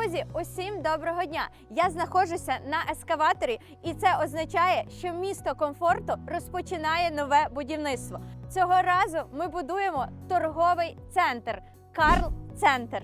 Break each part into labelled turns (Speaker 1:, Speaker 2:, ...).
Speaker 1: Друзі, усім доброго дня! Я знаходжуся на ескаваторі, і це означає, що місто комфорту розпочинає нове будівництво. Цього разу ми будуємо торговий центр Карл Центр.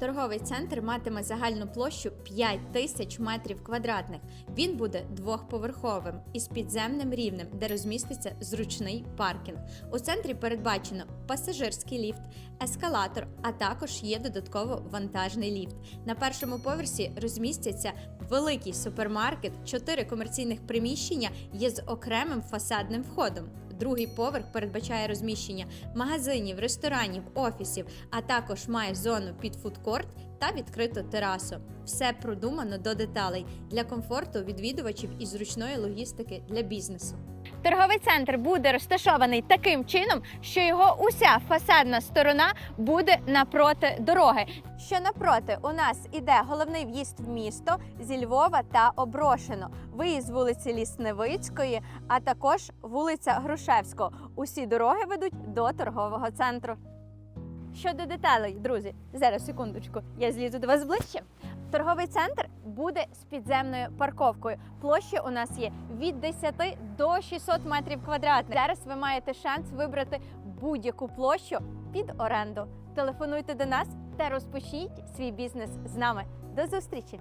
Speaker 1: Торговий центр матиме загальну площу 5 тисяч метрів квадратних. Він буде двохповерховим із підземним рівнем, де розміститься зручний паркінг. У центрі передбачено пасажирський ліфт, ескалатор, а також є додатково вантажний ліфт. На першому поверсі розмістяться великий супермаркет, чотири комерційних приміщення є з окремим фасадним входом. Другий поверх передбачає розміщення магазинів, ресторанів, офісів, а також має зону під фудкорт та відкриту терасу. Все продумано до деталей для комфорту відвідувачів і зручної логістики для бізнесу. Торговий центр буде розташований таким чином, що його уся фасадна сторона буде напроти дороги. Що напроти у нас іде головний в'їзд в місто зі Львова та Оброшено, виїзд з вулиці Лісневицької, а також вулиця Грушевського. Усі дороги ведуть до торгового центру. Щодо деталей, друзі, зараз секундочку, я злізу до вас ближче. Торговий центр буде з підземною парковкою. Площа у нас є від 10 до 600 метрів квадратних. Зараз ви маєте шанс вибрати будь-яку площу під оренду. Телефонуйте до нас та розпочніть свій бізнес з нами. До зустрічі!